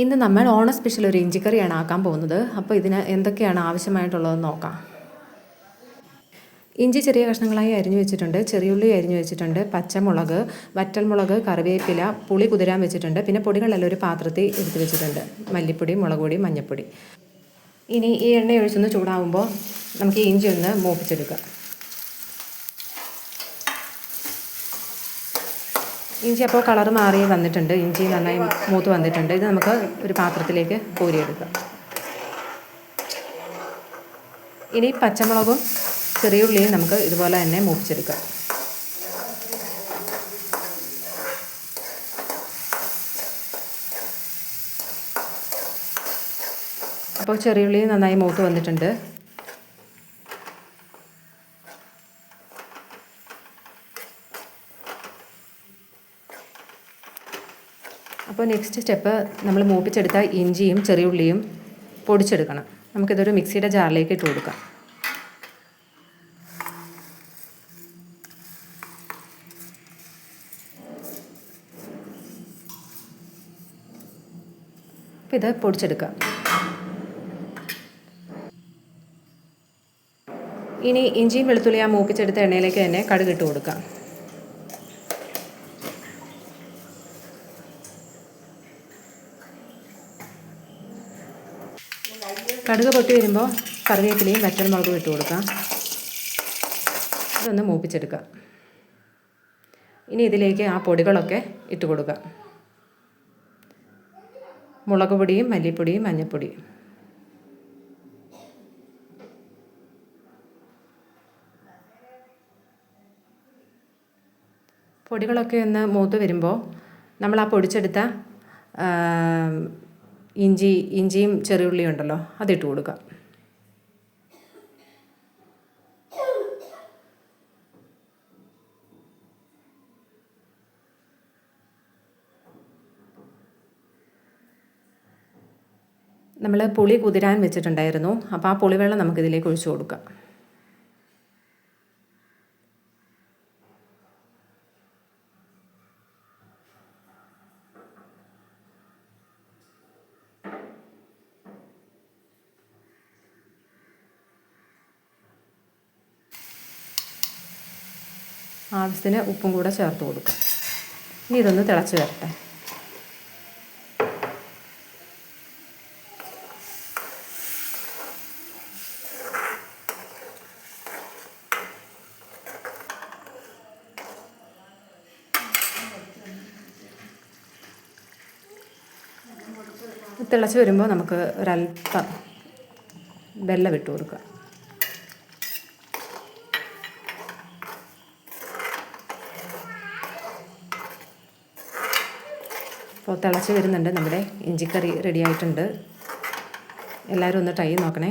ഇന്ന് നമ്മൾ ഓണ സ്പെഷ്യൽ ഒരു ഇഞ്ചിക്കറിയാണ് ആക്കാൻ പോകുന്നത്. അപ്പോൾ ഇതിന് എന്തൊക്കെയാണ് ആവശ്യമായിട്ടുള്ളതെന്ന് നോക്കാം. ഇഞ്ചി ചെറിയ കഷ്ണങ്ങളായി അരിഞ്ഞു വെച്ചിട്ടുണ്ട്. ചെറിയുള്ളി അരിഞ്ഞു വെച്ചിട്ടുണ്ട്. പച്ചമുളക് വറ്റൽമുളക് കറിവേപ്പില പുളി കുതിരാൻ വെച്ചിട്ടുണ്ട്. പിന്നെ പൊടികളെല്ലാം ഒരു പാത്രത്തിൽ എടുത്ത് വെച്ചിട്ടുണ്ട്. മല്ലിപ്പൊടി മുളക് പൊടി മഞ്ഞൾപ്പൊടി ഇനി ഈ എണ്ണ ഒഴിച്ചൊന്ന് ചൂടാവുമ്പോൾ നമുക്ക് ഈ ഇഞ്ചി ഒന്ന് മൂപ്പിച്ചെടുക്കാം. ഇഞ്ചി അപ്പോൾ കളർ മാറി വന്നിട്ടുണ്ട്. ഇഞ്ചി നന്നായി മൂത്ത് വന്നിട്ടുണ്ട്. ഇത് നമുക്ക് ഒരു പാത്രത്തിലേക്ക് കോരിയെടുക്കാം. ഇനി പച്ചമുളകും ചെറിയ ഉള്ളിയും നമുക്ക് ഇതുപോലെ തന്നെ മൂപ്പിച്ചെടുക്കാം. അപ്പോൾ ചെറിയുള്ളി നന്നായി മൂത്ത് വന്നിട്ടുണ്ട്. അപ്പോൾ നെക്സ്റ്റ് സ്റ്റെപ്പ് നമ്മൾ മൂപ്പിച്ചെടുത്ത ഇഞ്ചിയും ചെറിയുള്ളിയും പൊടിച്ചെടുക്കണം. നമുക്കിതൊരു മിക്സിയുടെ ജാറിലേക്ക് ഇട്ട് കൊടുക്കാം. അപ്പോൾ ഇത് പൊടിച്ചെടുക്കാം ഇനി ഇഞ്ചിയും വെളുത്തുള്ളി ആ മൂപ്പിച്ചെടുത്ത എണ്ണയിലേക്ക് തന്നെ കടുകിട്ട് കൊടുക്കാം കടുക് പൊട്ടി വരുമ്പോൾ കറിവേപ്പിലയും വറ്റൽമുളകും ഇട്ട് കൊടുക്കാം. ഇതൊന്ന് മൂപ്പിച്ചെടുക്കാം. ഇനി ഇതിലേക്ക് ആ പൊടികളൊക്കെ ഇട്ട് കൊടുക്കാം. മുളക് പൊടിയും മല്ലിപ്പൊടിയും മഞ്ഞൾപ്പൊടിയും പൊടികളൊക്കെ ഒന്ന് മൂത്ത് വരുമ്പോൾ നമ്മൾ ആ പൊടിച്ചെടുത്ത ഇഞ്ചി ഇഞ്ചിയും ചെറിയുള്ളിയും ഉണ്ടല്ലോ അതിട്ട് കൊടുക്കാം. നമ്മൾ പുളി കുതിരാൻ വെച്ചിട്ടുണ്ടായിരുന്നു. അപ്പോൾ ആ പുളിവെള്ളം നമുക്കിതിലേക്ക് ഒഴിച്ചു കൊടുക്കാം. ആവശ്യത്തിന് ഉപ്പും കൂടെ ചേർത്ത് കൊടുക്കാം. ഇനി ഇതൊന്ന് തിളച്ച് വരട്ടെ. തിളച്ച് വരുമ്പോൾ നമുക്ക് ഒരല്പം വെള്ളം ഇട്ട് കൊടുക്കാം. അപ്പോൾ തിളച്ച് വരുന്നുണ്ട് നമ്മുടെ ഇഞ്ചിക്കറി റെഡി ആയിട്ടുണ്ട്. എല്ലാവരും ഒന്ന് ട്രൈ നോക്കണേ.